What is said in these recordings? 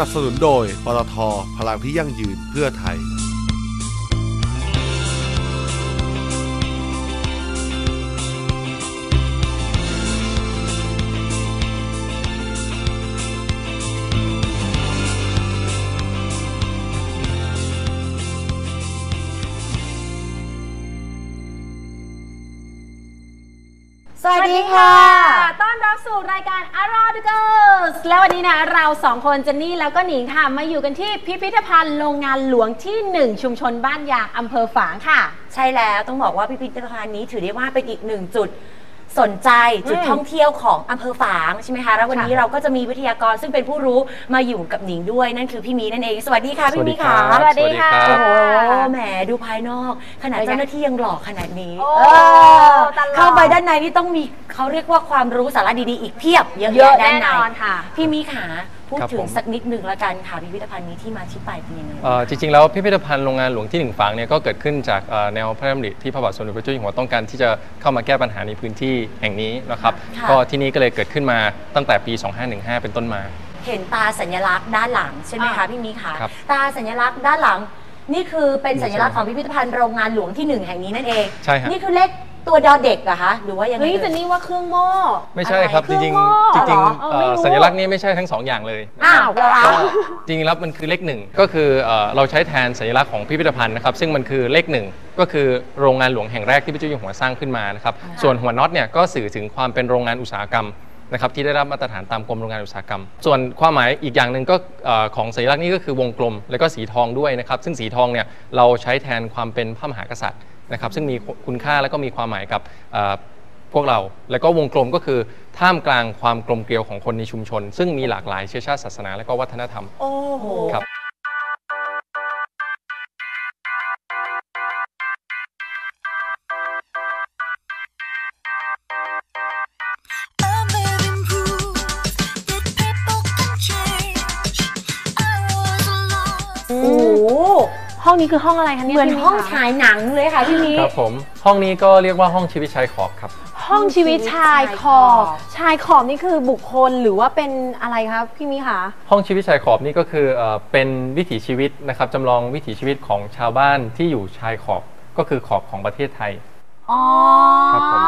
สนับสนุนโดย ปตท พลังที่ยั่งยืนเพื่อไทย สวัสดีค่ะ สู่รายการ a r o the Girls แล้ววันนี้นะ เราสองคนเจนนี่แล้วก็หนิงค่ะ มาอยู่กันที่พิพิธภัณฑ์โรงงานหลวงที่ 1 ชุมชนบ้านยางอำเภอฝางค่ะ ใช่แล้วต้องบอกว่าพิพิธภัณฑ์นี้ถือได้ว่าเป็นอีกหนึ่งจุด สนใจจุดอืมท่องเที่ยวของอำเภอฝางใช่ไหมคะแล้ววันนี้ค่ะเราก็จะมีวิทยากรซึ่งเป็นผู้รู้มาอยู่กับหนิงด้วยนั่นคือพี่มีนั่นเอง สวัสดีค่ะพี่มีค่ะสวัสดีค่ะโอ้โหแหมดูภายนอก ขนาดเจ้าหน้าที่ยังหล่อขนาดนี้โอ้เออตลอดเข้าไปด้านในนี่ต้องมีเขาเรียกว่าความรู้สาระดีๆอีกเพียบเยอะเยอะแยะด้านแน่ในนอนค่ะ พี่มีขาพูดครับถึผงมสักนิดหนึ่งละกันค่ะพิพิธภัณฑ์นี้ที่มาที่ไปเป็นยังไงเอ่อจริงๆ แล้วพิพิธภัณฑ์โรงงานหลวงที่หนึ่งฝางเนี่ยก็เกิดขึ้นจากเอ่อแนวพระราชดำริที่พระบาทสมเด็จพระเจ้าอยู่หัวต้องการที่จะเข้ามาแก้ปัญหาในพื้นที่แห่งนี้นะครับค่ะก็ที่นี้ก็เลยเกิดขึ้นมาตั้งแต่ปี 2515 เป็นต้นมา เห็นตาสัญลักษณ์ด้านหลังใช่ไหมคะอะพี่มีคะครับตาสัญลักษณ์ด้านหลัง นี่คือเป็นสัญลักษณ์ของพิพิธภัณฑ์โรงงานหลวงที่หนึ่งแห่งนี้นั่นเอง ใช่ฮะ นี่คือเลข ตัวดอเด็กเหรอะคะหรือว่ายังไงเฮ้ยเอ่เจนยนี่ว่าเครื่องหม้อ ไม่ใช่ครับอะไรจเครื่องริงหม้อๆจริงเหรอๆเออเอ่อไม่รู้ สัญลักษณ์นี้ไม่ใช่ทั้งสองอย่างเลยอ้าวเหรอคะ จริงๆแล้วมันคือเลขหนึ่งก็คือเอ่อเราใช้แทนสัญลักษณ์ของพิพิธภัณฑ์นะครับซึ่งมันคือเลขหนึ่งก็คือโรงงานหลวงแห่งแรกที่พระเจ้าอยู่หัวสร้างขึ้นมานะครับส่วนหัวน็อตเนี่ยก็สื่อถึงความเป็นโรงงานอุตสาหกรรมนะครับที่ได้รับมาตรฐานตามกรมโรงงานอุตสาหกรรม ส่วนความหมายอีกอย่างหนึ่งก็เอ่อของสัญลักษณ์นี้ก็คือวงกลม แล้วก็สีทองด้วยนะครับซึ่งสีทองเนี่ยเราใช้แทนความเป็นพระมหากษัตริย์ นะครับซึ่งมีคุณค่าและก็มีความหมายกับเอ่อพวกเรา แล้วก็วงกลมก็คือท่ามกลางความกลมเกลียวของคนในชุมชน ซึ่งมีหลากหลายเชื้อชาติศาสนาและก็วัฒนธรรมโอ้โหครับ ห้องนี้คือห้องอะไรคะเนี่ยเหมือนพี่ห้องคะฉายหนังเลยค่ะพี่มีครับผมห้องนี้ก็เรียกว่าห้องชีวิตชายขอบครับ ห้องชีวิตชายขอบชายขอบนี่คือบุคคลหรือว่าเป็นอะไรครับพี่มิคะ ห้องชีวิตชายขอบนี่ก็คือเอ่อเป็นวิถีชีวิตนะครับจำลองวิถีชีวิตของชาวบ้านที่อยู่ชายขอบก็คือขอบของประเทศไทย อ๋อ ครับผม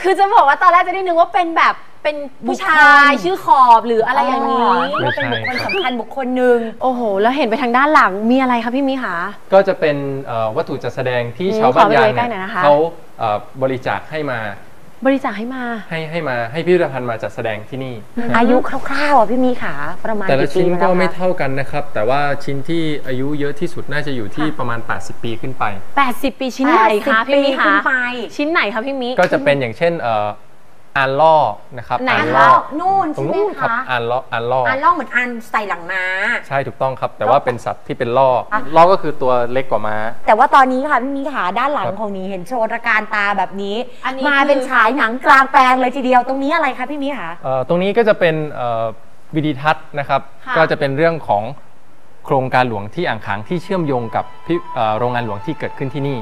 คือจะบอกว่าตอนแรกจะได้นึกว่าเป็นแบบ เป็นผู้ชายชื่อขอบหรืออะไรอย่างนี้นี่ว่าเป็นบุคคลสำคัญบุคคลหนึ่ง โอ้โห แล้วเห็นไปทางด้านหลังมีอะไรคะพี่มิคะ ก็จะเป็นเอ่อวัตถุจัดแสดงที่อืมชาวบ้านขอไปยางดูใกล้ๆหน่เนี่อยยนะคะ เขาเอ่อบริจาคให้มาบริจาคให้มา ให้ให้มาให้พิพิธภัณฑ์มาจัดแสดงที่นี่ อายุคร่าวๆอะพี่มีขาประมาณแต่ละกี่ปีชิ้นก็แล้วคะไม่เท่ากันนะครับ แต่ว่าชิ้นที่อายุเยอะที่สุดน่าจะอยู่ที่ประมาณ 80 ปีขึ้นไป 80 ปีชิ้นไหนคะ80พี่มิปีขึ้คะนไป ชิ้นไหนคะพี่มิ ก็จะเป็นอย่างเช่นเอ่อ อานล่อนะครับไหนอานล่ล่ออนู่นตรใช่งไหมนู้นครับคะอานล่ออานล่อออันล่องเหมือนอันใส่หลังม้า ใช่ถูกต้องครับ แต่ว่าเป็นสัตว์ที่เป็นล่ออะล่อก็คือตัวเล็กกว่าม้า แต่ว่าตอนนี้ค่ะพี่มีขาด้านหลังครับของนี้เห็นโชว์ตระการตาแบบนี้อันนี้มาคือเป็นฉายหนังกลางแปลงเลยทีเดียวตรงนี้อะไรคะพี่มีขาเอ่อตรงนี้ก็จะเป็นเอ่อวิดีทัศน์นะครับค่ะก็จะเป็นเรื่องของโครงการหลวงที่อ่างขางที่เชื่อมโยงกับพิเอ่อโรงงานหลวงที่เกิดขึ้นที่นี่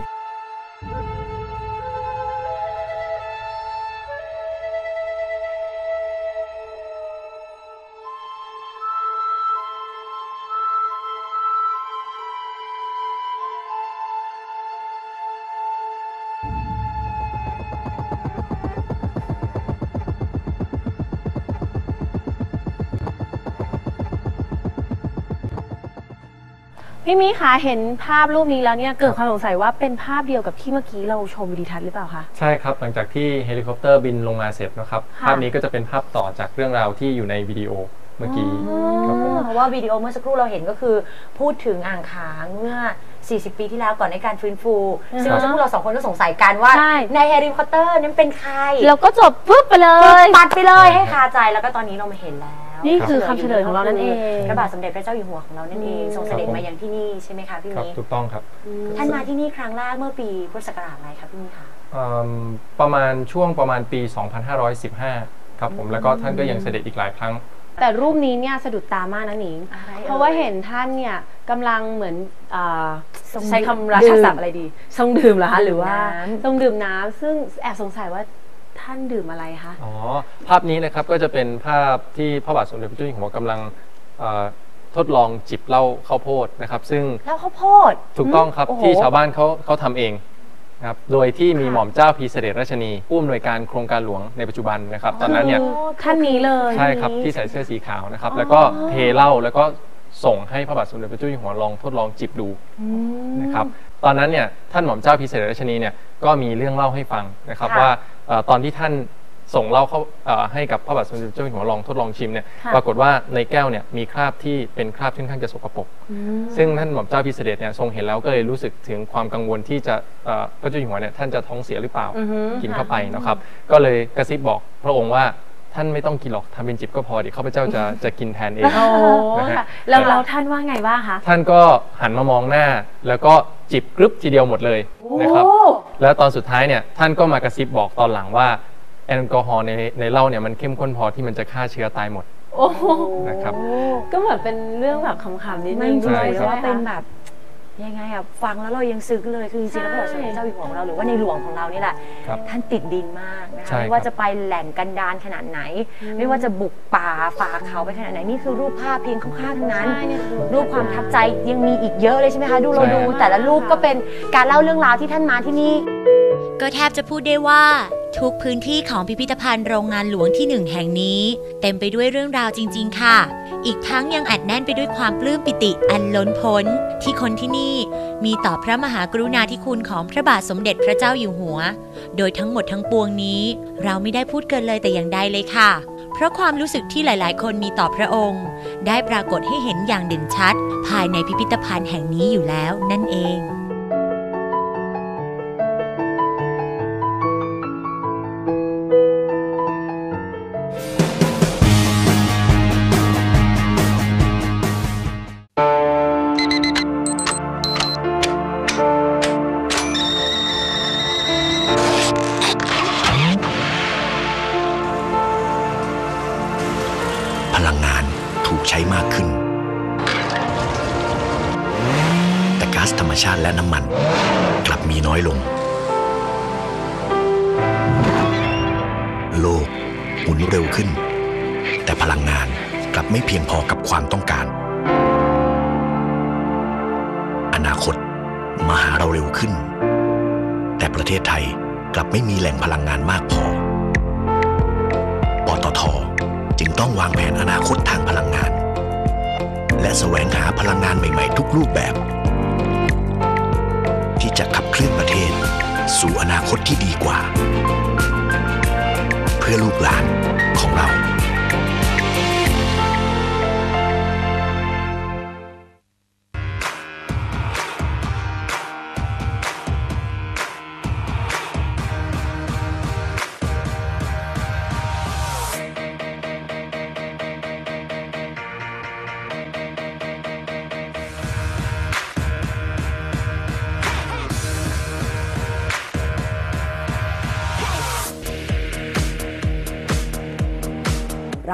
พี่มิคะเห็นภาพรูปนี้แล้วเนี่ยเกิดความสงสัยว่าเป็นภาพเดียวกับที่เมื่อกี้เราชมวิดีทัศน์หรือเปล่าคะ ใช่ครับ หลังจากที่เฮลิคอปเตอร์บินลงมาเสร็จนะครับ ค่ะ ภาพนี้ก็จะเป็นภาพต่อจากเรื่องราวที่อยู่ในวิดีโอเมื่อกี้ครับผมเพราะว่าวิดีโอเมื่อสักครู่เราเห็นก็คือ พูดถึงอ่างขางเมื่อ 40 ปีที่แล้วก่อนในการฟื้นฟูอือฮะซึ่งเมื่อสักครู่เราสองคนก็สงสัยกันว่าใช่ ในแฮร์รี่พอตเตอร์นั้นเป็นใครแล้วก็จบปุ๊บไปเลปึ๊บย ตัดไปเลยให้คาใจแล้วก็ตอนนี้เรามาเห็นแล้ว นี่คือคำเฉลยของเรานั่นเองพระบาทสมเด็จพระเจ้าอยู่หัวของเรานั่นเองอืมทรงเสด็จครับผมมายังที่นี่ใช่ไหมคะพี่ครับมีถูกต้องครับ ท่านมาที่นี่ครั้งแรกเมื่อปีพุทธศักราชอะไรคะพี่มีคะอืมประมาณช่วงประมาณปี 2515 ครับผมแล้วก็ท่านก็ยังเสด็จอีกหลายครั้ง แต่รูปนี้เนี่ยสะดุดตามากนะหนิงอะไรเอ่ยเพราะว่าเห็นท่านเนี่ยกำลังเหมือนอาทรงใช้คำราดื่ชามศัพท์อะไรดีทรงดื่มเหรอคะหรือว่าดื่มน้ำทรงดื่มน้ำซึ่งแอบสงสัยว่า ท่านดื่มอะไรคะ อ๋อ ภาพนี้นะครับก็จะเป็นภาพที่พระบาทสมเด็จพระเจ้าอยู่หัวกำลังเอ่อทดลองจิบเหล้าข้าวโพดนะครับ ซึ่งแล้วข้าวโพดถูกต้องครับโอ้โห ที่ชาวบ้านเขาเขาทำเองนะครับโดยที่มีหม่อมเจ้าพีเสด็จราชนีผู้อำนวยการโครงการหลวงในปัจจุบันนะครับ ตอนนั้นเนี่ยท่านนี้เลย ใช่ครับที่ใส่เสื้อสีขาวนะครับ แล้วก็เทเหล้าแล้วก็ ส่งให้พระบาทสมเด็จพระเจ้าอยู่หัวลองทดลองจิบดูนะครับตอนนั้นเนี่ยท่านหม่อมเจ้าพิเศษราชนีเนี่ยก็มีเรื่องเล่าให้ฟังนะครับค่ะว่าเอ่อตอนที่ท่านส่งเหล้าเข้าเอ่อให้กับพระบาทสมเด็จพระเจ้าอยู่หัวลองทดลองชิมเนี่ยค่ะปรากฏว่าในแก้วเนี่ยมีคราบที่เป็นคราบที่ค่อนข้างจะสกปรกซึ่งท่านหม่อมเจ้าพิเศษเนี่ยทรงเห็นแล้วก็เลยรู้สึกถึงความกังวลที่จะเอ่อพระเจ้าอยู่หัวเนี่ยท่านจะท้องเสียหรือเปล่าอือฮึกินเข้าไปนะครับ ก็เลยกระซิบบอกพระองค์ว่า ท่านไม่ต้องกินหรอกทำเป็นจิบก็พอเดี๋ยวข้าพเจ้าจะจะกินแทนเอง โอ้นะฮะ ค่ะแล้วแล้วท่านว่าไงบ้างคะท่านก็หันมามองหน้า แล้วก็จิบกรึบทีเดียวหมดเลยนะครับ โอ้ แล้วตอนสุดท้ายเนี่ยท่านก็มากระซิบบอกตอนหลังว่าแอลกอฮอล์ในในเหล้าเนี่ยมันเข้มข้นพอที่มันจะฆ่าเชื้อตายหมด โอ้โหนะครับ ก็เหมือนเป็นเรื่องแบบขำๆนิดนึไม่งจริงใช่ๆครับ ว่าเป็นแบบ ยังไงอะฟังแล้วเรายังซึ้งเลยคือจริงๆแล้วพระบาทสมเด็จพระเจ้าอยู่หัวของเราหรือว่าในหลวงของเรานี่แหละ ครับท่านติดดินมากนะคะใช่ไม่ว่าครับจะไปแหล่งกันดารขนาดไหน ไม่ว่าจะบุกป่าฝ่าเขาไปขนาดไหนนี่คือรูปภาพเพียงคร่าวๆทั้งนั้นใช่เนี่ยคือรูปความประทับใจยังมีอีกเยอะเลยใช่ไหมคะดูเราใช่ ดู แต่ละรูปก็เป็นการเล่าเรื่องราวที่ท่านมาที่นี่ ก็แทบจะพูดได้ว่าทุกพื้นที่ของพิพิธภัณฑ์โรงงานหลวงที่หนึ่งแห่งนี้ เต็มไปด้วยเรื่องราวจริง ๆ ค่ะ อีกทั้งยังอัดแน่นไปด้วยความปลื้มปิติอันล้นพ้น ที่คนที่นี่มีต่อพระมหากรุณาธิคุณของพระบาทสมเด็จพระเจ้าอยู่หัว โดยทั้งหมดทั้งปวงนี้ เราไม่ได้พูดเกินเลยแต่อย่างใดเลยค่ะ เพราะความรู้สึกที่หลาย ๆ คนมีต่อพระองค์ ได้ปรากฏให้เห็นอย่างเด่นชัด ภายในพิพิธภัณฑ์แห่งนี้อยู่แล้วนั่นเอง ช้มากขึ้น แต่ก๊าซธรรมชาติและน้ำมัน กลับมีน้อยลง โลกหมุนเร็วขึ้น แต่พลังงานกลับไม่เพียงพอกับความต้องการ อนาคตมาหาเราเร็วขึ้น แต่ประเทศไทยกลับไม่มีแหล่งพลังงานมากพอ ปตทจึงต้องวางแผนอนาคตทางพลัง และแสวงหาพลังงานใหม่ๆ ทุกรูปแบบ ที่จะขับเคลื่อนประเทศ สู่อนาคตที่ดีกว่า เพื่อลูกหลานของเรา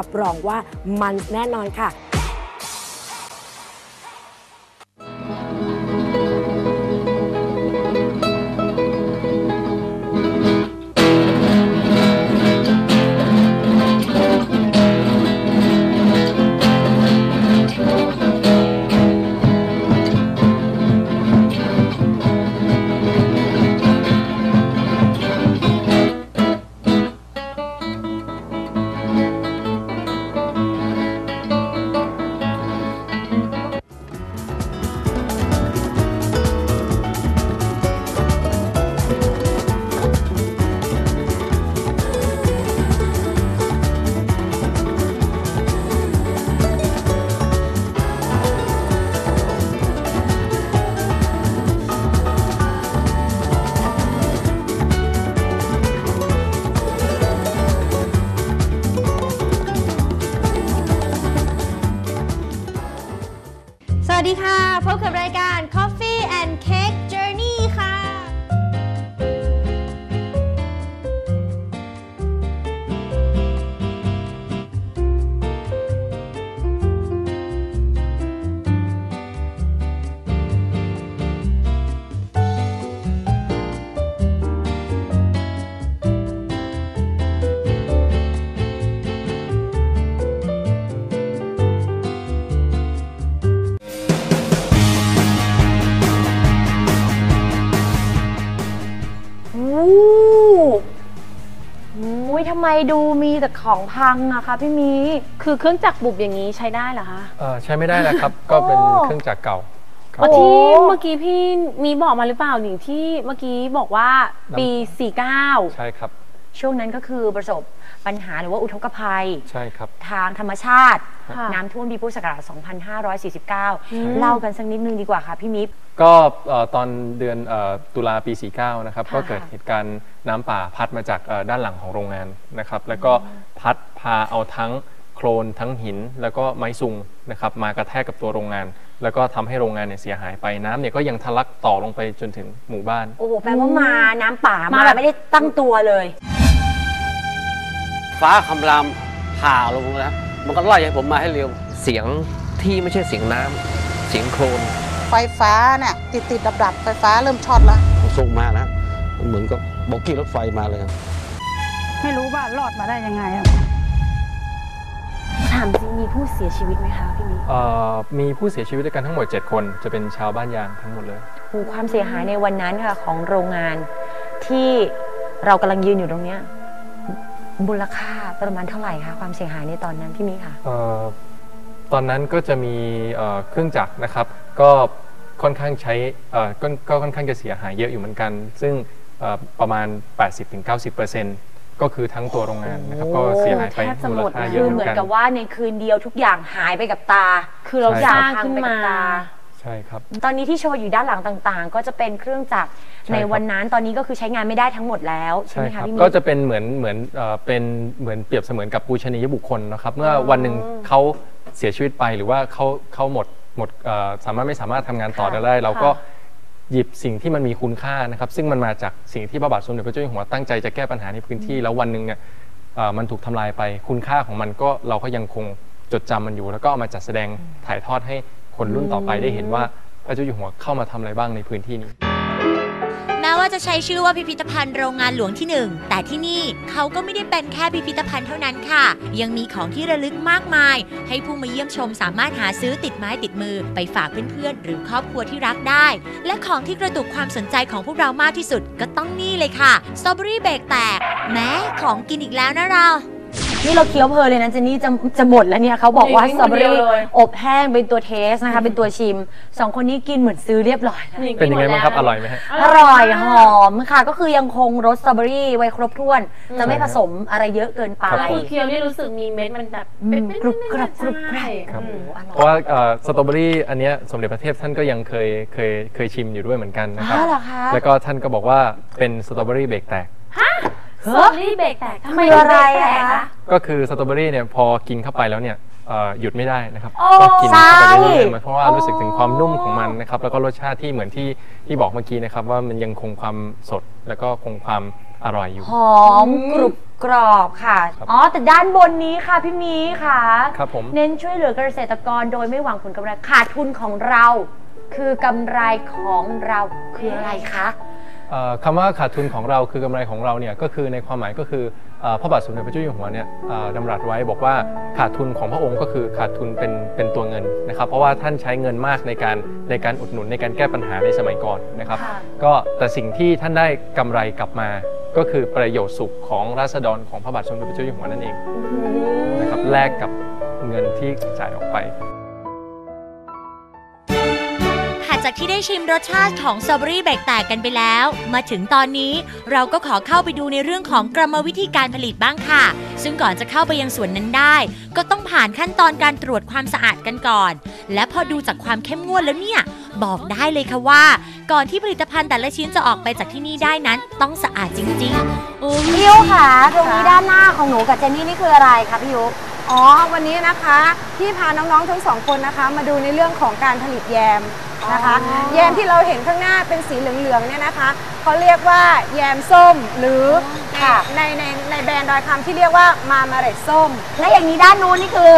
รับรองว่ามันแน่นอนค่ะ ทำไมดูมีแต่ของพังอะคะพี่มี คือเครื่องจักรบุบอย่างนี้ใช้ได้เหรอคะ เอ่อใช้ไม่ได้แล้วครับ ก็เป็นเครื่องจักรเก่าครับ อ๋อโอ้ที่เมื่อกี้พี่มีบอกมาหรือเปล่าหนิงที่เมื่อกี้บอกว่าปี 49 ใช่ครับ ช่วงนั้นก็คือประสบปัญหาหรือว่าอุทกภัย ใช่ครับ ทางธรรมชาติ ค่ะ น้ำท่วมปีพุทธศักราช 2549 เล่ากันสักนิดนึงดีกว่าค่ะพี่มิฟ ก็เอ่อตอนเดือนเอ่อตุลาปี 49 นะครับ ค่ะก็เกิดเหตุการณ์น้ำป่าพัดมาจากเอ่อด้านหลังของโรงงานนะครับ แล้วก็พัดพาเอาทั้งโคลนทั้งหิน แล้วก็ไม้ซุงนะครับมากระแทกกับตัวโรงงาน แล้วก็ทำให้โรงงานเนี่ยเสียหายไปน้ำเนี่ยก็ยังทะลักต่อลงไปจนถึงหมู่บ้าน โอ้โหแปลว่ามาน้ำป่ามามาแบบ ไม่ได้ตั้งตัวเลย ฟ้าคำรามผ่าลงแล้วมันก็ไล่ให้ผมมาให้เร็ว เสียงที่ไม่ใช่เสียงน้ำเสียงโครนไฟฟ้าเนี่ยติดติดดับดับๆไฟฟ้าเริ่มช็อตแล้วส่งมานะมันเหมือนกับบอกกี้รถไฟมาเลยครับไม่รู้ว่ารอดมาได้ยังไงอะถามจริงมีผู้เสียชีวิตไหมคะพี่มิฟเอ่อมีผู้เสียชีวิตด้วยกันทั้งหมด 7 คน จะเป็นชาวบ้านยางทั้งหมดเลยโอ้โหความเสียหายในวันนั้นค่ะของโรงงานที่เรากำลังยืนอยู่ตรงเนี้ย มูลค่าประมาณเท่าไหร่คะความเสียหายในตอนนั้นพี่มิฟค่ะ เอ่อตอนนั้นก็จะมีเอ่อเครื่องจักรนะครับ ก็ค่อนข้างใช้เอ่อก็ก็ค่อนข้างจะเสียหายเยอะอยู่เหมือนกัน ซึ่งเอ่อประมาณ 80-90%ก็คือทั้งตัวโรงงานนะครับโอ้ก็เสียหายไปแทบจะมูหมลดค่านะเยคือะอเหเหมืมืออนนกักันบว่าในคืนเดียวทุกอย่างหายไปกับตา คือเราใช่ สร้างพัขึ้นไปกับมาตา ใช่ครับ ตอนนี้ที่โชว์อยู่ด้านหลังต่างๆ ก็จะเป็นเครื่องจักรใช่ในครับ วันนั้นตอนนี้ก็คือใช้งานไม่ได้ทั้งหมดแล้วใช่ใช่ไหมคคะรับพี่มิก็จะเป็นเหมือนเหมือนเอ่อเป็นเหมือนเปรียบเสมือนกับปูชนียบุคคลนะครับ เมื่อวันหนึ่งเขาเสียชีวิตไปหรือว่าเขาเขาหมดหมดเอ่อสามารถไม่สามารถทำงานต่อได้ เราก็หยิบสิ่งที่มันมีคุณค่านะครับ ซึ่งมันมาจากสิ่งที่พระบาทสมเด็จพระเจ้าอยู่หัวตั้งใจจะแก้ปัญหาในพื้นที่ แล้ววันหนึ่งเนี่ยเอ่อมันถูกทำลายไปคุณค่าของมันก็เราก็ยังคงจดจำมันอยู่ แล้วก็เอามาจัดแสดงถ่ายทอดให้ คนรุ่นต่อไปได้เห็นว่าพระเจ้าอยู่หัวเข้ามาทำอะไรบ้างในพื้นที่นี้ แม้ว่าจะใช้ชื่อว่าพิพิธภัณฑ์โรงงานหลวงที่หนึ่งแต่ที่นี่เขาก็ไม่ได้เป็นแค่พิพิธภัณฑ์เท่านั้นค่ะ ยังมีของที่ระลึกมากมาย ให้ผู้มาเยี่ยมชมสามารถหาซื้อติดไม้ติดมือ ไปฝากเพื่อนๆ หรือครอบครัวที่รักได้ และของที่กระตุกความสนใจของพวกเรามากที่สุดก็ต้องนี่เลยค่ะสตรอเบอรี่เบรกแตกแม้ของกินอีกแล้วนะเรา นี่เราเคี้ยวเพลินเลยนะเจนนี่จะจะหมดแล้วเนี่ยเขาบอกว่านี่สตรอเบอรี่คนเดียวเลยอบแห้งเป็นตัวเทสนะคะ เป็นตัวชิมสองคนนี้กินเหมือนซื้อเรียบร้อยแล้วเป็นยังไงบ้างครับอร่อยไหมฮะอร่อยหอมค่ะ ก็คือยังคงรสสตรอเบอรี่ไว้ครบถ้วน จะไม่ผสมอะไรเยอะเกินไปครับผมคือเคี้ยวนี่รู้สึกมีเม็ดมันแบบอืมเป็นกรุบกรับกรุบกรับใช่ครับโอ้โหอร่อยเพราะว่าเอ่อสตรอเบอรี่อันเนี้ยสมเด็จพระเทพท่านก็ยังเคยเคยเคยชิมอยู่ด้วยเหมือนกันนะครับอ๋อเหรอคะแล้วก็ท่านก็บอกว่าเป็นสตรอเบอรี่เบรกแตก สตรอเบอรี่เบรกแตกทำไมคืออะไรเบรกแตกอะคะ ก็คือสตรอเบอรี่เนี่ยพอกินเข้าไปแล้วเนี่ยเอ่อหยุดไม่ได้นะครับโอ้ ก็กินเข้าไปเรื่อยใช่ๆเพราะว่ารู้สึกถึงความนุ่มของมันนะครับแล้วก็รสชาติที่เหมือนที่ที่บอกเมื่อกี้นะครับว่ามันยังคงความสดแล้วก็คงความอร่อยอยู่ หอมกรุบกรอบค่ะ ครับ อ๋อ แต่ด้านบนนี้ค่ะพี่มีค่ะ ครับผม เน้นช่วยเหลือเกษตรกรโดยไม่หวังผลกำไรขาดทุนของเรา คือกำไรของเราคืออะไรคะเอ่อ คำว่าขาดทุนของเราคือกำไรของเราเนี่ยก็คือในความหมายก็คือเอ่อพระบาทสมเด็จพระเจ้าอยู่หัวเนี่ยเอ่อดำรัสไว้บอกว่าขาดทุนของพระองค์ก็คือขาดทุนเป็นเป็นตัวเงินนะครับ เพราะว่าท่านใช้เงินมากในการในการอุดหนุนในการแก้ปัญหาในสมัยก่อนนะครับค่ะก็แต่สิ่งที่ท่านได้กำไรกลับมา ก็คือประโยชน์สุขของราษฎรของพระบาทสมเด็จพระเจ้าอยู่หัวนั่นเองนะครับแลกกับเงินที่จ่ายออกไป จากที่ได้ชิมรสชาติของสตรอเบอรี่เบรกแตกกันไปแล้ว มาถึงตอนนี้เราก็ขอเข้าไปดูในเรื่องของกรรมวิธีการผลิตบ้างค่ะ ซึ่งก่อนจะเข้าไปยังสวนนั้นได้ ก็ต้องผ่านขั้นตอนการตรวจความสะอาดกันก่อน และพอดูจากความเข้มงวดแล้วเนี่ย บอกได้เลยค่ะว่า ก่อนที่ผลิตภัณฑ์แต่ละชิ้นจะออกไปจากที่นี่ได้นั้น ต้องสะอาดจริงๆโอ้ยพี่ยุค่ะตรงนี้ด้านหน้าของหนูกับเจนนี่นี่คืออะไรคะพี่ยุอ๋อวันนี้นะคะพี่พาน้องๆทั้งสองคนนะคะ มาดูในเรื่องของการผลิตแยม นะคะอ๋อแยมที่เราเห็นข้างหน้าเป็นสีเหลืองๆเนี่ยนะคะเขาเรียกว่าแยมส้มหรือในในในแบรนด์ดอยคำที่เรียกว่ามามาเรตส้ม และอย่างนี้ด้านนู้นนี่คือ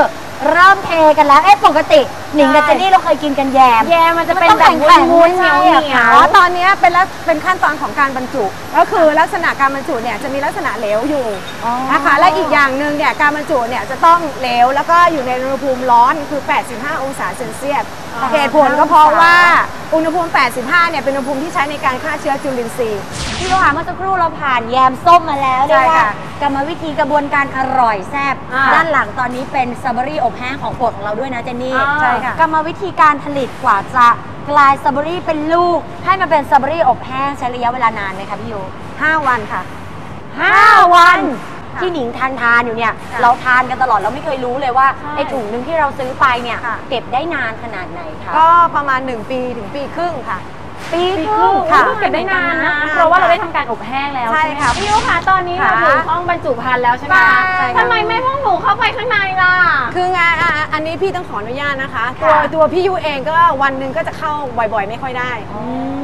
เริ่มเทกันแล้ว เอ๊ะปกติหนิงกับเจนนี่เราเคยกินกันแยม แยมมันจะเป็นมันแบต้องบแข็งๆวุ้นๆเหนีใช่ยวอะเหนียค่ะวอ๋อตอนนี้เป็นลักเป็นขั้นตอนของการบรรจุ ก็คือลักษณะการบรรจุเนี่ยจะมีลักษณะเหลวอยู่นะคะ และอีกอย่างหนึ่งเนี่ยการบรรจุเนี่ยจะต้องเหลวแล้วก็อยู่ในอุณหภูมิร้อนคือ 85 องศาเซนเซียสเหตุผลก็เพราะว่าอุณหภูมิ 85 เนี่ยเป็นอุณหภูมิที่ใช้ในการฆ่าเชื้อจุลินทรีย์พี่โลหะเมื่อสักครู่เราผ่านแยมส้มมาแล้วใช่เรียกว่าค่ะกรรมวิธีกระบวนการอร่อยแซ่บอ่าด้านหลังตอนนี้เป็นสตรอเบอรี่อบแห้งของโปรดของเราด้วยนะเจนนี่อ่าใช่ค่ะ กรรมวิธีการผลิตกว่าจะกลายสตรอเบอรี่เป็นลูก ให้มันเป็นสตรอเบอรี่อบแห้งใช้ระยะเวลานานไหมคะพี่ยูห้าวันค่ะ ห้าวันค่ะที่หนิงทานทานอยู่เนี่ย ค่ะเราทานกันตลอดเราไม่เคยรู้เลยว่าใช่ไอ้ถุงหนึงที่เราซื้อไปเนี่ย ค่ะ เก็บได้นานขนาดไหนคะก็ประมาณ 1 ปีถึงปีครึ่งค่ะ ปีปีคครึ่รึ่งงค่ะเก็บได้นานนะนานเพราะว่าเราได้ทำการอบแห้งแล้วใช่ใช่ไหมค่ะพี่ยุค่ะตอนนี้เราค่ะถึงห้องบรรจุภัณฑ์แล้วใช่ไหมค่ะคะใช่ค่ะ ทำไมไม่พวกหนูเข้าไปข้างในล่ะ คืองานอะอันนี้พี่ต้องขออนุญาตนะคะ ตัวค่ะ ตัวพี่ยุเองก็วันหนึ่งก็จะเข้าบ่อยๆ ไม่ค่อยได้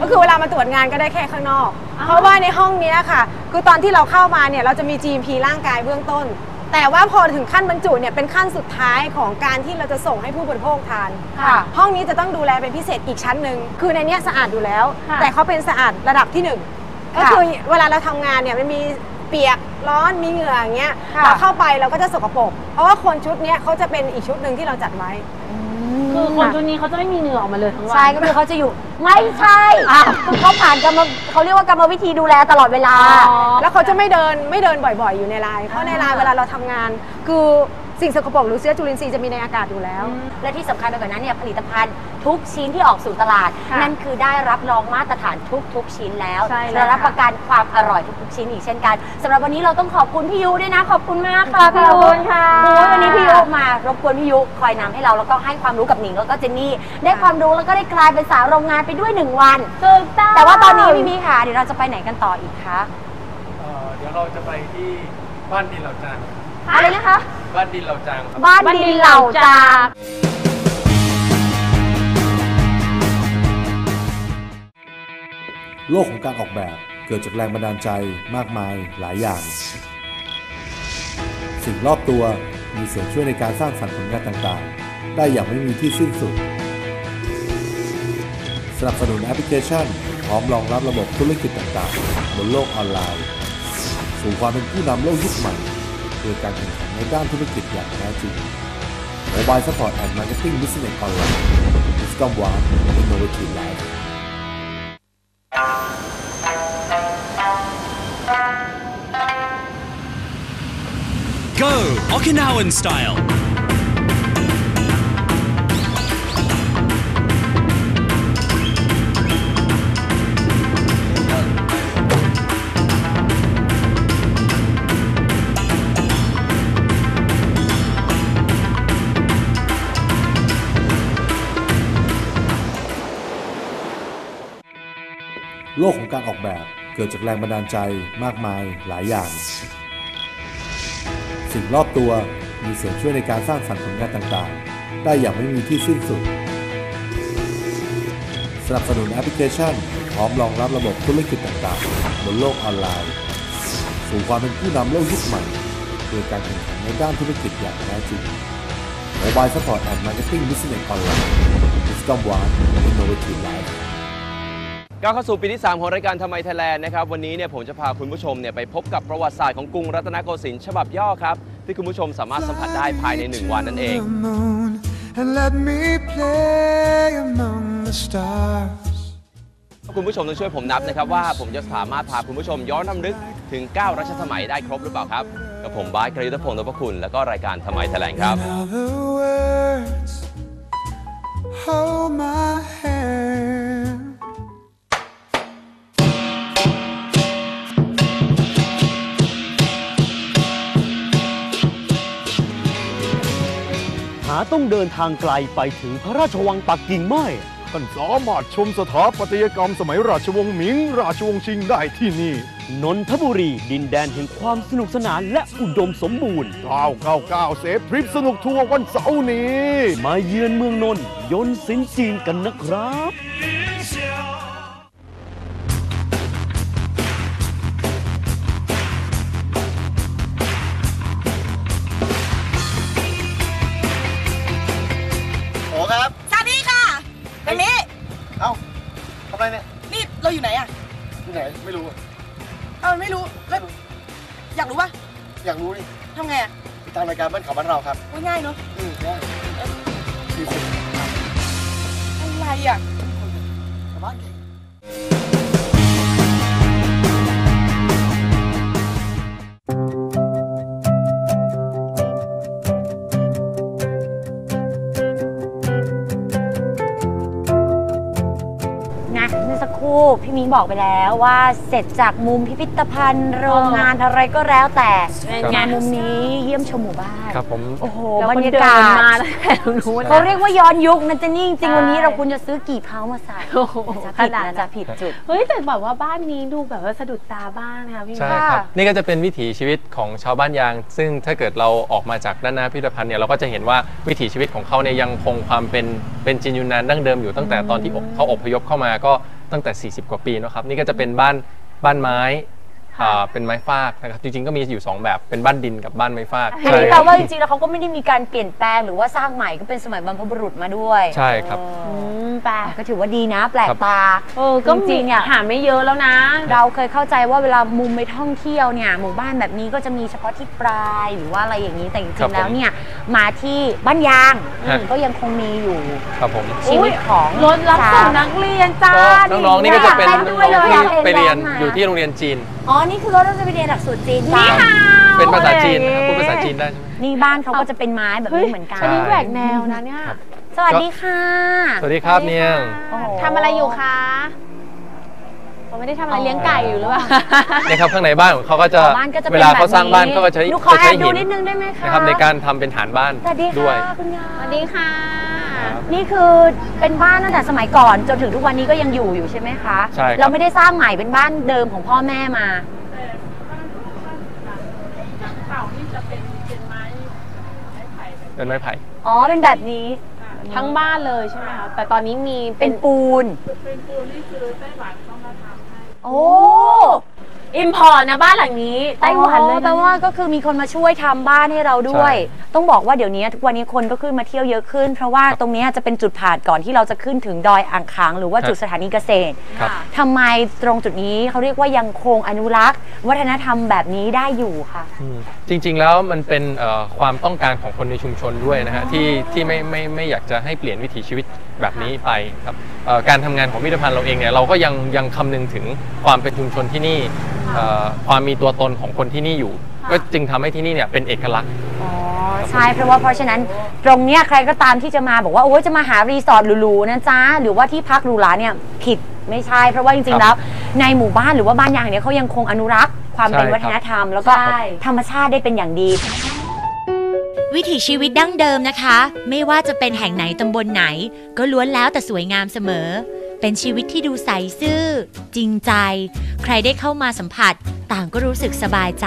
ก็คือเวลามาตรวจงานก็ได้แค่ข้างนอกอ๋อเพราะว่าในห้องเนี้ยค่ะ คือตอนที่เราเข้ามาเนี่ยเราจะมี GMP ร่างกายเบื้องต้น แต่ว่าพอถึงขั้นบรรจุเนี่ยเป็นขั้นสุดท้ายของการที่เราจะส่งให้ผู้บริโภคทาน ค่ะ ห้องนี้จะต้องดูแลเป็นพิเศษอีกชั้นหนึ่งคือในเนี้ยสะอาดอยู่แล้ว ค่ะแต่เขาเป็นสะอาดระดับที่หนึ่งก็คือเวลาเราทำงานเนี่ยมันมีเปียกร้อนมีเหงื่ออย่างเงี้ยค่ะ เราเข้าไปเราก็จะสกปรกเพราะว่าคนชุดเนี้ยเขาจะเป็นอีกชุดหนึ่งที่เราจัดไว้ คือคนชุดนี้เขาจะไม่มีเหงื่อออกมาเลยทั้งวัน ใช่ก็คือเขาจะอยู่ ไม่ใช่อ้าวคือเขาผ่านกรรมเขาเรียกว่ากรรมวิธีดูแลตลอดเวลา อ๋อ แล้วเขาจะไม่เดินไม่เดินบ่อยๆ อยู่ในไลน์เพราะในไลน์เวลาเราทำงาน คือ สิ่งสกปรกหรือเชื้อจุลินทรีย์จะมีในอากาศอยู่แล้ว และที่สำคัญไปกว่านั้นเนี่ยผลิตภัณฑ์ทุกชิ้นที่ออกสู่ตลาด ค่ะนั่นคือได้รับรองมาตรฐานทุกๆ ชิ้นแล้วใช่แล้วและรับค่ะ ประกันความอร่อยทุกๆ ชิ้นอีกเช่นกันสำหรับวันนี้เราต้องขอบคุณพี่ยุด้วยนะ ขอบคุณมากค่ะพี่ขยุอบคุณค่ะโอ้ยวันนี้พี่ยุมารบกวนพี่ยุคอยนำให้เราแล้วก็ให้ความรู้กับหนิงแล้วก็เจนนี่ได้ความรู้แล้วก็ได้กลายเป็นสาวโรงงานไปด้วยหนึ่งวัน ถูกต้องแต่ว่าตอนนี้พี่มีค่ะเดี๋ยวเราจะไปไหนกันต่ออีกคะเดี๋ยวเราจะไปที่บ้านดินเหล่าจาง อะไรนะคะ บ้านดินเหล่าจางครับ บ้านดินเหล่าจางโลกของการออกแบบเกิดจากแรงบันดาลใจมากมายหลายอย่าง สิ่งรอบตัวมีส่วนช่วยในการสร้างสรรค์ผลงานต่างๆ ได้อย่างไม่มีที่สิ้นสุด สนับสนุนแอปพลิเคชัน พร้อมรองรับระบบธุรกิจต่างๆ บนโลกออนไลน์ สู่ความเป็นผู้นำโลกยุคใหม่ โดยการแข่งขันในด้านธุรกิจอย่างแท้จริง Mobile Support and Marketing Business Online Wisdom One Innovative Life Go Okinawan style. กของการออกแบบเกิดจากแรงบันดาลใจมากมายหลายอย่าง สิ่งรอบตัวมีส่วนช่วยในการสร้างสรรค์ผลงานต่างๆ ได้อย่างไม่มีที่สิ้นสุด สนับสนุนแอปพลิเคชัน พร้อมรองรับระบบธุรกิจต่างๆ บนโลกออนไลน์สู่ความเป็นผู้นำโลกยุคใหม่โดยการแข่งขันในด้านธุรกิจอย่างแท้จริง Mobile Support and Marketing Business Online Wisdom One Innovative Life ก้าวเข้าสู่ปีที่ 3 ของรายการทำไมไทยแลนด์นะครับวันนี้เนี่ยผมจะพาคุณผู้ชมเนี่ยไปพบกับประวัติศาสตร์ของกรุงรัตนโกสินทร์ฉบับย่อครับ ที่คุณผู้ชมสามารถสัมผัสได้ภายใน 1 วันนั่นเอง and let me play among the stars. คุณผู้ชมต้องช่วยผมนับนะครับว่าผมจะสามารถพาคุณผู้ชมย้อนรำลึกถึง 9 รัชสมัยได้ครบหรือเปล่าครับ กับผมบาสกรยุทธพงศ์นพคุณ แล้วก็รายการทำไมไทยแลนด์ครับ In other words, hold my hand. ต้องเดินทางไกลไปถึงพระราชวังปักกิ่งไม่ ท่านสามารถชมสถาปัตยกรรมสมัยราชวงศ์หมิง ราชวงศ์ชิงได้ที่นี่ นนทบุรีดินแดนแห่งความสนุกสนานและอุดมสมบูรณ์ 999เซฟทริปสนุกทัวร์วันเสาร์นี้ มาเยือนเมืองนนท์ยนต์สินจีนกันนะครับ ไปแล้วว่าเสร็จจากมุมพิพิธภัณฑ์ โรงงานอะไรก็แล้วแต่ครับงานมุมนี้เยี่ยมชมหมู่บ้านครับผม โอ้โหแล้วบรคนรยาเดิกานศมาตั้งแต่นู้นนะเขาเรียกว่าย้อนยุคนะเจนนี่จริงใช่ๆวันนี้เราควรจะซื้อกี่เพามาใส่โอ้โหจะขผิดนาดนะนั้นจะผิดจุด เฮ้ยแต่แบบว่าบ้านนี้ดูแบบว่าสะดุดตาบ้างนะคะพี่ใช่มิ้นครับ นี่ก็จะเป็นวิถีชีวิตของชาวบ้านยาง ซึ่งถ้าเกิดเราออกมาจากด้านหน้าพิพิธภัณฑ์เนี่ยเราก็จะเห็นว่าวิถีชีวิตของเขาเนี่ยยังคงความเป็นเป็นจีนยูนานดั้งเดิมอยู่ตั้งแต่ตอนที่เขาอพยพเข้ามาก็ ตั้งแต่ 40 กว่าปีนะครับนี่ก็จะเป็นบ้านบ้านไม้ อ่าเป็นไม้ฟากนะครับจริงๆก็มีอยู่2แบบเป็นบ้านดินกับบ้านไม้ฟากอันนี้แปลว่าจริงๆแล้วเขาก็ไม่ได้มีการเปลี่ยนแปลงหรือว่าสร้างใหม่ก็เป็นสมัยบรรพบุรุษมาด้วยใช่ครับ อืมแปลกก็ถือว่าดีนะแปลกครับ ตา เออก็จริงๆอะ หาไม่เยอะแล้วนะ เราเคยเข้าใจว่าเวลามุมไปท่องเที่ยวเนี่ยหมู่บ้านแบบนี้ก็จะมีเฉพาะที่ปลายหรือว่าอะไรอย่างนี้แต่จครัริบงผมๆแล้วเนี่ยมาที่บ้านยางฮะ ก็ยังคงมีอยู่ครับผม ชีวิตของรถรับส่งนักเรียนจ้าก็น้องๆนี่ก็จะเป็นอยากเต้นด้วยเลยน้องๆอยากที่เต้นไปเรียนแดนซ์มาอยู่ที่โรงเรียนจีน อ๋อ นี่คือรถเราจะไปเรียนหลักสูตรจีนนี่จ้ะค่ะเป็นภาษาจีนนะครับพูดภาษาจีนได้ใช่ไหม นี่บ้านเขาก็จะเป็นไม้แบบนี้เหมือนกันอันนี้แหวกแนวนะเนี่ยสวัสดีค่ะ สวัสดีครับเนียง โอ้โห ทำอะไรอยู่คะผมไม่ได้ทำอะไรเลี้ยงไก่อยู่หรือเปล่าเนี่ยครับข้างในบ้านของเขาก็จะอ๋อบ้านก็จะเป็นเวลาเขาสร้างบ้านแบบนี้เขาก็ใช้หนูขอจะใช้แอบดูหินนิดนึงได้ไหมคะนะครับในการทำเป็นฐานบ้านสวัสดีด้วย ค่ะคุณยายสวัสดีค่ะ นี่คือเป็นบ้านตั้งแต่สมัยก่อน จนถึงทุกวันนี้ก็ยังอยู่อยู่ใช่ไหมคะใช่ครับ เราไม่ได้สร้างใหม่เป็นบ้านเดิมของพ่อแม่มาเป็นไม้ไผ่ อ๋อเป็นแบบนี้ทั้งบ้านเลยใช่ไหมคะแต่ตอนนี้มีเป็นปูนโอ้ อิมพอร์ตนะบ้านหลังนี้ไต้หวันเลยอ๋อแปลว่าก็คือมีคนมาช่วยทำบ้านให้เราด้วย ต้องบอกว่าเดี๋ยวนี้ทุกวันนี้คนก็ขึ้นมาเที่ยวเยอะขึ้น เพราะว่าตรงเนี้ยจะเป็นจุดผ่านก่อนที่เราจะขึ้นถึงดอยอ่างขาง หรือว่าครับจุดสถานีเกษตรครับ ทำไมตรงจุดนี้เขาเรียกว่ายังคงอนุรักษ์ วัฒนธรรมแบบนี้ได้อยู่ค่ะ อืมจริง ๆ แล้วมันเป็นเอ่อความต้องการของคนในชุมชนด้วยนะฮะที่ที่ไม่ไม่ไม่อยากจะให้เปลี่ยนวิถีชีวิต แบบนี้ไปครับเอ่อการทำงานของพิพิธภัณฑ์เราเองเนี่ยเราก็ยังยังคำนึงถึงความเป็นชุมชนที่นี่เอ่อความมีตัวตนของคนที่นี่อยู่ ก็จึงทำให้ที่นี่เนี่ยเป็นเอกลักษณ์อ๋อใช่เพราะว่าเพราะฉะนั้นตรงเนี้ยใครก็ตามที่จะมาบอกว่าโอ้ยจะมาหารีสอร์ทหรูๆนะจ๊ะหรือว่าที่พักหรูหราเนี่ยผิดไม่ใช่ เพราะว่าจริงๆแล้วในหมู่บ้านหรือว่าบ้านยางเนี่ยเขายังคงอนุรักษ์ความเป็นใช่ครับวัฒนธรรม แล้วก็ใช่ธรรมชาติได้เป็นอย่างดี วิถีชีวิตดั้งเดิมนะคะ ไม่ว่าจะเป็นแห่งไหนตำบลไหน ก็ล้วนแล้วแต่สวยงามเสมอ เป็นชีวิตที่ดูใสซื่อ จริงใจ ใครได้เข้ามาสัมผัส ต่างก็รู้สึกสบายใจ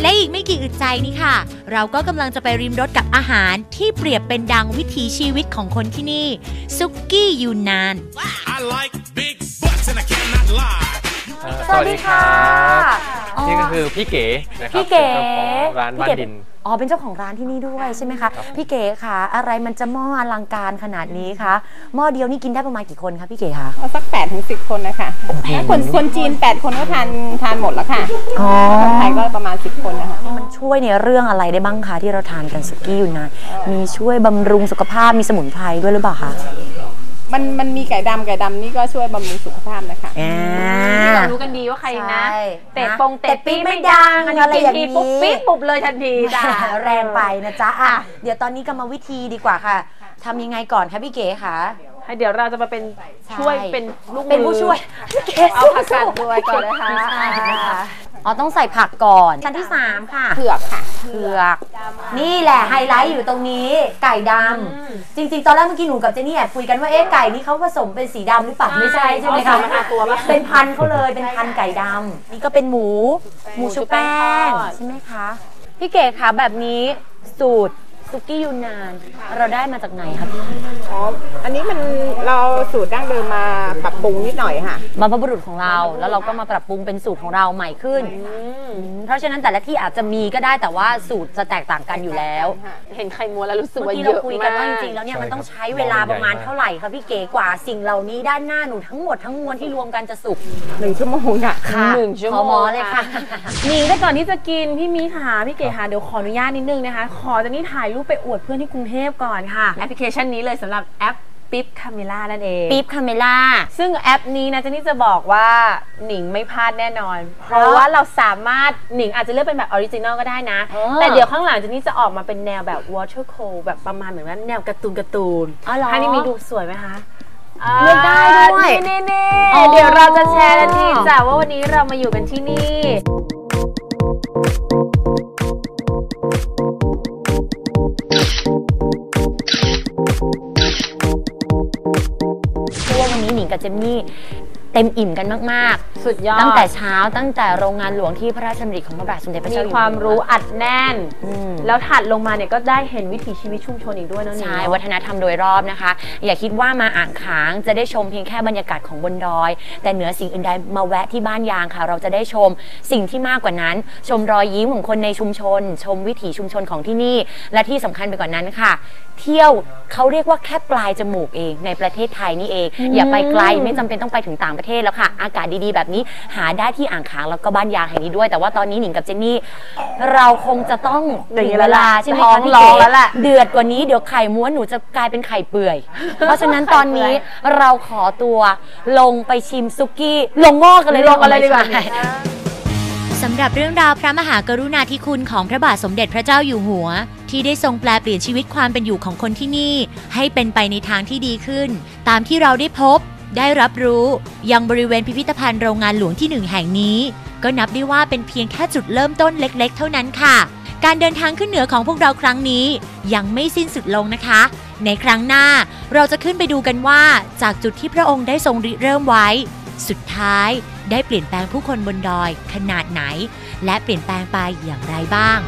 และอีกไม่กี่อึดใจนี้ค่ะ เราก็กำลังจะไปริมรสกับอาหารที่เปรียบเป็นดังวิถีชีวิตของคนที่นี่ซุกี้ยูนาน I like big butts and I cannot lie. เอ่อสวัสดีค่ะอ๋อ นี่ก็คือพี่เก๋นะครับพี่เก๋เจ้าของร้านบ้านดิน อ๋อเป็นเจ้าของร้านที่นี่ด้วยใช่ไหมคะ พี่เก๋คะอะไรมันจะหม้ออลังการขนาดนี้คะหม้อเดียวนี่กินได้ประมาณกี่คนคะพี่เก๋คะ เอาสัก8ปดถึงสิคนนะคะถ้าคนคนจีน 8 คนก็ทานทานหมดแล้วค่ะอ๋อ คนไทยก็ประมาณ 10 คนนะคะ มันช่วยในเรื่องอะไรได้บ้างคะที่เราทานกันสุกี้อยู่นานมีช่วยบำรุงสุขภาพมีสมุนไพรด้วยหรือเปล่าคะมันมันมีไก่ดำไก่ดำนี่ก็ช่วยบำรุงสุขภาพนะคะ อ่าที่ เรารู้กันดีว่าใครนะใช่เตะนะปงเตะปี๊บไม่ดังอันนี้อะไรกินอย่างทีนี้ปุ๊บปี๊บปุบเลยทันทีจ้ะแรงไปนะจ๊ะอะเดี๋ยวตอนนี้กรรมวิธีดีกว่าค่ะทำยังไงก่อนคะพี่เก๋คะ ให้เดี๋ยวเราจะมาเป็นช่วยเป็นลูกมือเป็นผู้ช่วยพี่เก๋เอาผักกาดด้วยก่อนนะคะไม่ใช่นะคะ อ๋อต้องใส่ผักก่อนชั้นที่สามค่ะเผือกค่ะเผือก นี่แหละไฮไลท์อยู่ตรงนี้ไก่ดำจริง ๆ ตอนแรกเมื่อกี้หนูกับเจนี่แอบคุยกันว่าเอ๊ะไก่นี่เขาผสมเป็นสีดำหรือเปล่าไม่ใช่ใช่ไหมเขาคะสามารถตัวปะเป็นพันธุ์เขาเลยเป็นพันธุ์ไก่ดำนี่ก็เป็นหมู หมูชุบแป้งใช่ไหมคะพี่เก๋คะแบบนี้สูตร ซุกี้ยูนาน เราได้มาจากไหนคะพี่อ๋อ อันนี้มันเราสูตรดั้งเดิมมาปรับปรุงนิดหน่อยค่ะ บรรพบุรุษของเรา แล้วเราก็มาปรับปรุงเป็นสูตรของเราใหม่ขึ้น เพราะฉะนั้นแต่ละที่อาจจะมีก็ได้แต่ว่าสูตรจะแตกต่างกันอยู่แล้ว เห็นไข่ม้วนแล้วรู้สึกเมื่อว่ากี้เยเราอะคุยกันมาว่าก จริงๆแล้วเนี่ยมันต้องใช้เวลาประมาณเท่าไหร่คะพี่เก๋กว่าสิ่งเหล่านี้ด้านหน้าหนูทั้งหมดทั้งมวลที่รวมกันจะสุก หนึ่งชั่วโมงค่ะ ค่ะหนึ่งชั่วโมขอหมงอเลยค่ะหนิงแต่ก่อนที่จะกินพี่มีหาพี่เก๋หาเดี๋ยวขออนุญาตนิดนึงนะคะ ขอจะนี่ถ่ายรูปไปอวดเพื่อนที่กรุงเทพก่อนค่ะ แอปพลิเคชันนี้เลยสำหรับแอปปิ๊บคาเมล่านั่นเองปี๊บคาเมล่าซึ่งแอปนี้นะเจนนี่จะบอกว่าหนิงไม่พลาดแน่นอน เพราะว่าเราสามารถหนิงอาจจะเลือกเป็นแบบออริจินอลก็ได้นะอ๋อแต่เดี๋ยวข้างหลังเจนนี่จะออกมาเป็นแนวแบบ watercolor แบบประมาณเหมือนว่าแนวการ์ตูนการ์ตูนอ๋อเหรอให้นี่มีดูสวยไหมคะเลือกได้ด้วยนี่นี่อ๋อเดี๋ยวเราจะแชร์ทันทีจ้ะว่าวันนี้เรามาอยู่กันที่นี่ เพราะว่าวันนี้หนิงกับเจมมี่ เต็มอิ่มกันมากสุดยอดตั้งแต่เช้าตั้งแต่โรงงานหลวงที่พระราชดำริของพระบาทสมเด็จพระมีเจ้าอยู่หัความรู้อัดแน่น อืม แล้วถัดลงมาเนี่ยก็ได้เห็นวิถีชีวิตชุมชนอีกด้วยนะนี่ ใช่วัฒนธรรมโดยรอบนะคะ อย่าคิดว่ามาอ่างขางจะได้ชมเพียงแค่บรรยากาศของบนดอย แต่เหนือสิ่งอื่นใดมาแวะที่บ้านยางค่ะ เราจะได้ชมสิ่งที่มากกว่านั้น ชมรอยยิ้มของคนในชุมชน ชมวิถีชุมชนของที่นี่ และที่สำคัญไปกว่านั้นค่ะ เที่ยวเขาเรียกว่าแค่ปลายจมูกเองในประเทศไทยนี่เอง อย่าไปไกลไม่จำเป็นต้องไปถึงต่างประเทศแล้วค่ะ อากาศดีๆ แบบนี้หาได้ที่อ่างขางแล้วก็บ้านยางแห่งนี้ด้วย แต่ว่าตอนนี้หนิงกับเจนนี่ เราคงจะต้องอย่างนี้ถึงแล้เววลาล่ะใช่ไหมท้องคะพี่ร้องเก๋แล้วแหละเดือดกว่านี้เดี๋ยวไข่ม้วนหนูจะกลายเป็นไข่เปื่อย เพราะฉะนั้นตอนนี้เราขอตัวลงไปชิมซุกี้ลงหม้อกันเลยลงกันเลยดีกว่าใช่สำหรับเรื่องราวพระมหากรุณาธิคุณของพระบาทสมเด็จพระเจ้าอยู่หัว ที่ได้ทรงแปลเปลี่ยนชีวิตความเป็นอยู่ของคนที่นี่ ให้เป็นไปในทางที่ดีขึ้น ตามที่เราได้พบ ได้รับรู้ยังบริเวณพิพิธภัณฑ์โรงงานหลวงที่หนึ่งแห่งนี้ ก็นับได้ว่าเป็นเพียงแค่จุดเริ่มต้นเล็กๆ เท่านั้นค่ะ การเดินทางขึ้นเหนือของพวกเราครั้งนี้ ยังไม่สิ้นสุดลงนะคะ ในครั้งหน้าเราจะขึ้นไปดูกันว่า จากจุดที่พระองค์ได้ทรงริเริ่มไว้ สุดท้ายได้เปลี่ยนแปลงผู้คนบนดอยขนาดไหน และเปลี่ยนแปลงไปอย่างไรบ้าง